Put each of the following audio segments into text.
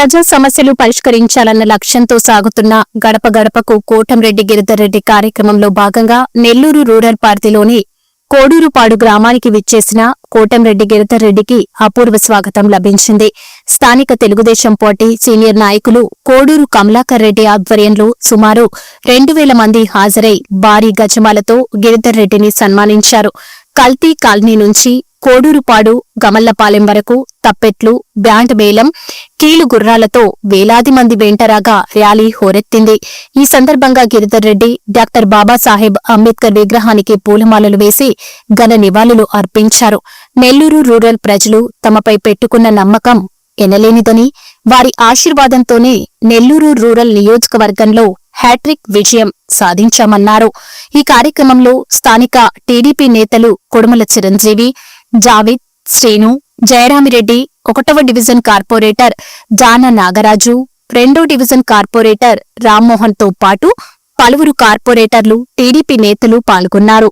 ప్రజా సమస్యలు పరిష్కరించాలన్న లక్ష్యంతో సాగుతున్న గడప గడపకు కోటంరెడ్డి గిరిధర్రెడ్డి కార్యక్రమంలో భాగంగా నెల్లూరు రూరల్ పార్టీలోని కోడూరుపాడు గ్రామానికి విచ్చేసిన కోటంరెడ్డి గిరిధర్రెడ్డికి అపూర్వ స్వాగతం లభించింది. స్థానిక తెలుగుదేశం పార్టీ సీనియర్ నాయకులు కోడూరు కమలాకర్ రెడ్డి ఆధ్వర్యంలో సుమారు రెండు వేల మంది హాజరై భారీ గజమాలతో గిరిధర్ రెడ్డిని సన్మానించారు. కల్తీ కాలనీ నుంచి కోడూరుపాడు గమల్లపాలెం వరకు తప్పెట్లు బ్యాండ్ మేళం కీలు గుర్రాలతో వేలాది మంది వెంటరాగా ర్యాలీ హోరెత్తింది. ఈ సందర్భంగా గిరిధర్ రెడ్డి డాక్టర్ బాబాసాహెబ్ అంబేద్కర్ విగ్రహానికి పూలమాలలు వేసి ఘన నివాళులు అర్పించారు. నెల్లూరు రూరల్ ప్రజలు తమపై పెట్టుకున్న నమ్మకం ఎనలేనిదని వారి ఆశీర్వాదంతోనే నెల్లూరు రూరల్ నియోజకవర్గంలో హ్యాట్రిక్ విజయం సాధించామన్నారు. ఈ కార్యక్రమంలో స్థానిక టీడీపీ నేతలు కొడుమల చిరంజీవి జావిద్ శ్రీను జయరామిరెడ్డి ఒకటవ డివిజన్ కార్పొరేటర్ దాన నాగరాజు రెండో డివిజన్ కార్పొరేటర్ రామ్మోహన్తో పాటు పలువురు కార్పొరేటర్లు టీడీపీ నేతలు పాల్గొన్నారు.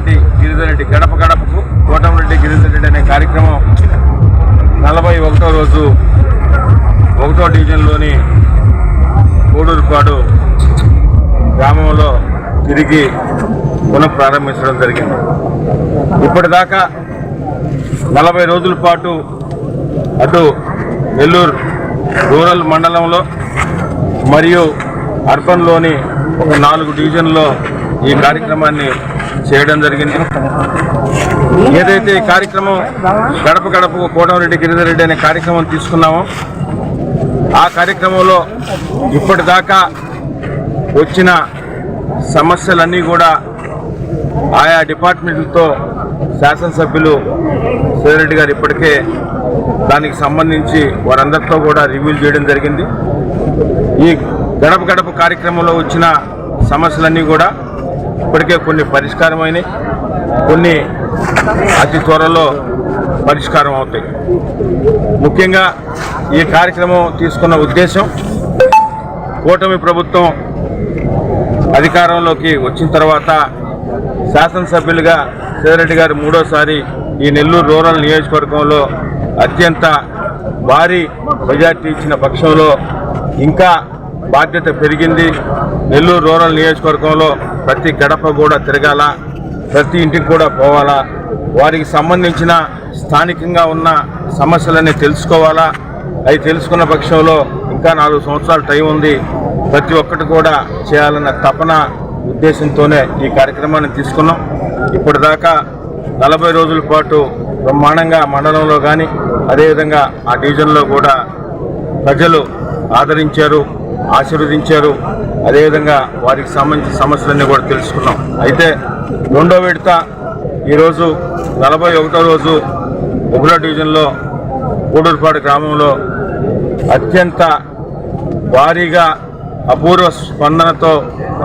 రెడ్డి గిరిధర్ రెడ్డి గడప గడపకు కోటమిరెడ్డి గిరిధర్ రెడ్డి అనే కార్యక్రమం నలభై ఒకటో రోజు ఒకటో డివిజన్లోని కోడూరుపాడు గ్రామంలో తిరిగి పునః ప్రారంభించడం జరిగింది. ఇప్పటిదాకా నలభై రోజుల పాటు అటు నెల్లూరు రూరల్ మండలంలో మరియు అర్బన్లోని ఒక నాలుగు డివిజన్లో ఈ కార్యక్రమాన్ని చేయడం జరిగింది. ఏదైతే ఈ కార్యక్రమం గడప గడప కోటమిరెడ్డి గిరిధరెడ్డి అనే కార్యక్రమం తీసుకున్నామో ఆ కార్యక్రమంలో ఇప్పటిదాకా వచ్చిన సమస్యలన్నీ కూడా ఆయా డిపార్ట్మెంట్లతో శాసనసభ్యులు సేరెడ్డి గారు ఇప్పటికే దానికి సంబంధించి వారందరితో కూడా రివ్యూ చేయడం జరిగింది. ఈ గడప గడప కార్యక్రమంలో వచ్చిన సమస్యలన్నీ కూడా ఇప్పటికే కొన్ని పరిష్కారమైనవి కొన్ని అతి త్వరలో పరిష్కారం అవుతాయి. ముఖ్యంగా ఈ కార్యక్రమం తీసుకున్న ఉద్దేశం కూటమి ప్రభుత్వం అధికారంలోకి వచ్చిన తర్వాత శాసనసభ్యులుగా సేరెడ్డి గారు మూడోసారి ఈ నెల్లూరు రూరల్ నియోజకవర్గంలో అత్యంత భారీ మెజార్టీ ఇచ్చిన పక్షంలో ఇంకా బాధ్యత పెరిగింది. నెల్లూరు రూరల్ నియోజకవర్గంలో ప్రతి గడప కూడా తిరగాల ప్రతి ఇంటికి కూడా పోవాలా. వారికి సంబంధించిన స్థానికంగా ఉన్న సమస్యలన్నీ తెలుసుకోవాలా. అవి తెలుసుకున్న పక్షంలో ఇంకా నాలుగు సంవత్సరాల టైం ఉంది. ప్రతి ఒక్కటి కూడా చేయాలన్న తపన ఉద్దేశంతోనే ఈ కార్యక్రమాన్ని తీసుకున్నాం. ఇప్పటిదాకా నలభై రోజుల పాటు బ్రహ్మాండంగా మండలంలో కానీ అదేవిధంగా ఆ డివిజన్లో కూడా ప్రజలు ఆదరించారు. ఆశీర్వదించారు. అదేవిధంగా వారికి సంబంధించిన సమస్యలన్నీ కూడా తెలుసుకున్నాం. అయితే రెండో విడత ఈరోజు నలభై ఒకటో రోజు ఉగ్ర డివిజన్లో గూడూరుపాడు గ్రామంలో అత్యంత భారీగా అపూర్వ స్పందనతో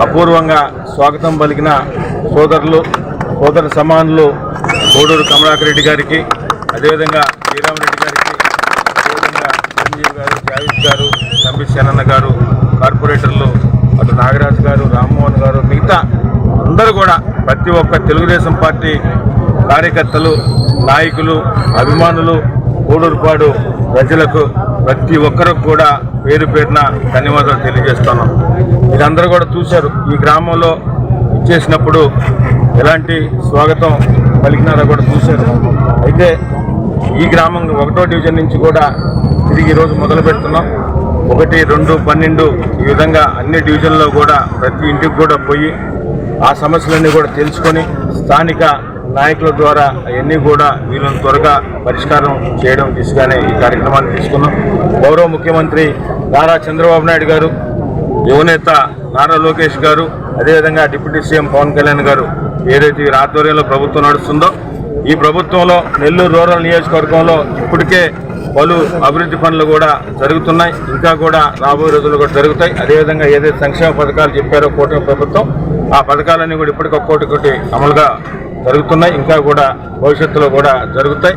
అపూర్వంగా స్వాగతం పలికిన సోదరులు సోదర సమానులు కోడూరు కమలాకరెడ్డి గారికి అదేవిధంగా శ్రీరామరెడ్డి గారికి అదేవిధంగా చిరంజీవి గారు జావేద్ గారు తంబి సేనన్న గారు కార్పొరేటర్లు అటు నాగరాజు గారు రామ్మోహన్ గారు మిగతా అందరూ కూడా ప్రతి ఒక్క తెలుగుదేశం పార్టీ కార్యకర్తలు నాయకులు అభిమానులు కోడూరుపాడు ప్రజలకు ప్రతి ఒక్కరికి కూడా పేరు పేరున ధన్యవాదాలు తెలియజేస్తున్నాం. మీరందరూ కూడా చూశారు ఈ గ్రామంలో ఇచ్చేసినప్పుడు ఎలాంటి స్వాగతం పలికినారో కూడా చూశారు. అయితే ఈ గ్రామం ఒకటో డివిజన్ నుంచి కూడా తిరిగి ఈరోజు మొదలు పెడుతున్నాం ఒకటి రెండు పన్నెండు ఈ విధంగా అన్ని డివిజన్లో కూడా ప్రతి ఇంటికి కూడా పోయి ఆ సమస్యలన్నీ కూడా తెలుసుకొని స్థానిక నాయకుల ద్వారా అవన్నీ కూడా వీళ్ళని త్వరగా పరిష్కారం చేయడం దిశగానే ఈ కార్యక్రమాన్ని తీసుకున్నాం. గౌరవ ముఖ్యమంత్రి నారా చంద్రబాబు నాయుడు గారు యువనేత నారా లోకేష్ గారు అదేవిధంగా డిప్యూటీ సీఎం పవన్ కళ్యాణ్ గారు ఏదైతే ఆధ్వర్యంలో ప్రభుత్వం నడుస్తుందో ఈ ప్రభుత్వంలో నెల్లూరు రూరల్ నియోజకవర్గంలో ఇప్పటికే పలు అభివృద్ధి పనులు కూడా జరుగుతున్నాయి. ఇంకా కూడా రాబోయే రోజుల్లో కూడా జరుగుతాయి. అదేవిధంగా ఏదైతే సంక్షేమ పథకాలు చెప్పారో కూటమి ప్రభుత్వం ఆ పథకాలన్నీ కూడా ఇప్పటికొక్కటి కోటి అమలుగా జరుగుతున్నాయి. ఇంకా కూడా భవిష్యత్తులో కూడా జరుగుతాయి.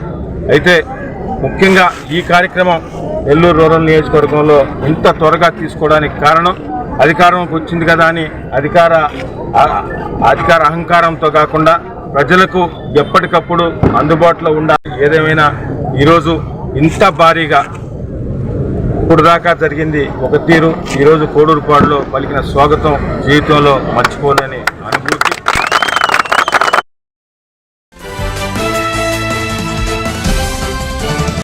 అయితే ముఖ్యంగా ఈ కార్యక్రమం నెల్లూరు రూరల్ నియోజకవర్గంలో ఇంత త్వరగా తీసుకోవడానికి కారణం అధికారంకి వచ్చింది కదా అని అధికార అధికార అహంకారంతో కాకుండా ప్రజలకు ఎప్పటికప్పుడు అందుబాటులో ఉండాలి. ఏదేమైనా ఈరోజు ఇంత భారీగా ఇప్పుడు దాకా జరిగింది ఒక తీరు. ఈరోజు కోడూరుపాడులో పలికిన స్వాగతం జీవితంలో మర్చిపోలేని